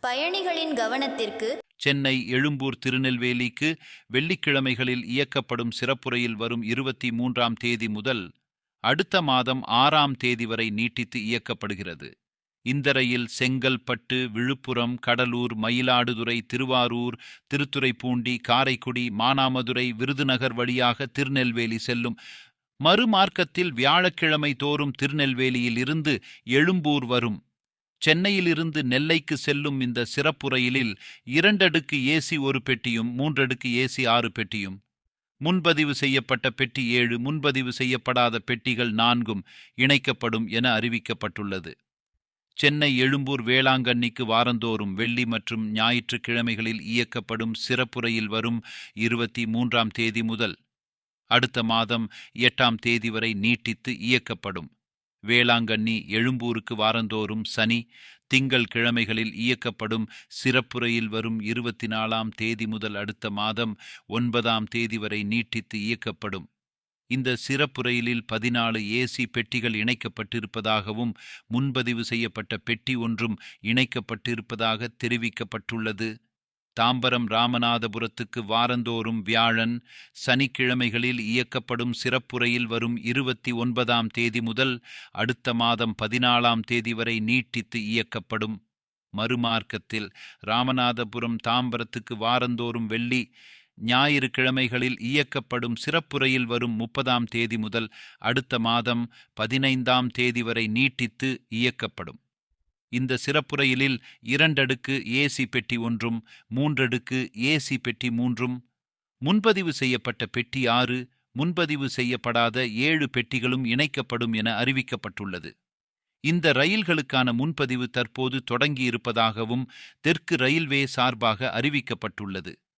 பயணிகளின் கவனத்திற்கு சென்னை எழும்பூர் திருநெல்வேலிக்கு வெள்ளிக்கிழமைகளில் இயக்கப்படும் சிறப்புரையில் வரும் இருபத்தி மூன்றாம் தேதி முதல் அடுத்த மாதம் ஆறாம் தேதி வரை நீட்டித்து இயக்கப்படுகிறது. இந்த ரயில் செங்கல்பட்டு விழுப்புரம் கடலூர் மயிலாடுதுறை திருவாரூர் திருத்துறைப்பூண்டி காரைக்குடி மானாமதுரை விருதுநகர் வழியாக திருநெல்வேலி செல்லும். மறுமார்க்கத்தில் வியாழக்கிழமை தோறும் திருநெல்வேலியில் இருந்து எழும்பூர் வரும். சென்னையிலிருந்து நெல்லைக்கு செல்லும் இந்த சிறப்பு ரயிலில் இரண்டடுக்கு ஏசி ஒரு பெட்டியும் மூன்றடுக்கு ஏசி ஆறு பெட்டியும். முன்பதிவு செய்யப்பட்ட பெட்டி ஏழு முன்பதிவு செய்யப்படாத பெட்டிகள் நான்கும் இணைக்கப்படும் என அறிவிக்கப்பட்டுள்ளது. சென்னை எழும்பூர் வேளாங்கண்ணிக்கு வாரந்தோறும் வெள்ளி மற்றும் ஞாயிற்றுக்கிழமைகளில் இயக்கப்படும் சிறப்பு ரயில் வரும் இருபத்தி மூன்றாம் தேதி முதல் அடுத்த மாதம் எட்டாம் தேதி வரை நீட்டித்து இயக்கப்படும். வேளாங்கண்ணி எழும்பூருக்கு வாரந்தோறும் சனி திங்கள் கிழமைகளில் இயக்கப்படும் சிறப்புரையில் வரும் இருபத்தி நாலாம் தேதி முதல் அடுத்த மாதம் ஒன்பதாம் தேதி வரை நீட்டித்து இயக்கப்படும். இந்த சிறப்பு ரயிலில் பதினாலு ஏசி பெட்டிகள் இணைக்கப்பட்டிருப்பதாகவும் முன்பதிவு செய்யப்பட்ட பெட்டி ஒன்றும் இணைக்கப்பட்டிருப்பதாக தெரிவிக்கப்பட்டுள்ளது. தாம்பரம் ராமநாதபுரத்துக்கு வாரந்தோறும் வியாழன் சனிக்கிழமைகளில் இயக்கப்படும் சிறப்புரையில் வரும் இருபத்தி ஒன்பதாம் தேதி முதல் அடுத்த மாதம் பதினாலாம் தேதி வரை நீட்டித்து இயக்கப்படும். மறுமார்க்கத்தில் ராமநாதபுரம் தாம்பரத்துக்கு வாரந்தோறும் வெள்ளி ஞாயிறு கிழமைகளில் இயக்கப்படும் சிறப்புரையில் வரும் முப்பதாம் தேதி முதல் அடுத்த மாதம் பதினைந்தாம் தேதி வரை நீட்டித்து இயக்கப்படும். இந்த சிறப்புரையிலில் இரண்டடுக்கு ஏசி பெட்டி ஒன்றும் மூன்றடுக்கு ஏசி பெட்டி மூன்றும் முன்பதிவு செய்யப்பட்ட பெட்டி ஆறு முன்பதிவு செய்யப்படாத ஏழு பெட்டிகளும் இணைக்கப்படும் என அறிவிக்கப்பட்டுள்ளது. இந்த ரயில்களுக்கான முன்பதிவு தற்போது தொடங்கியிருப்பதாகவும் தெற்கு ரயில்வே சார்பாக அறிவிக்கப்பட்டுள்ளது.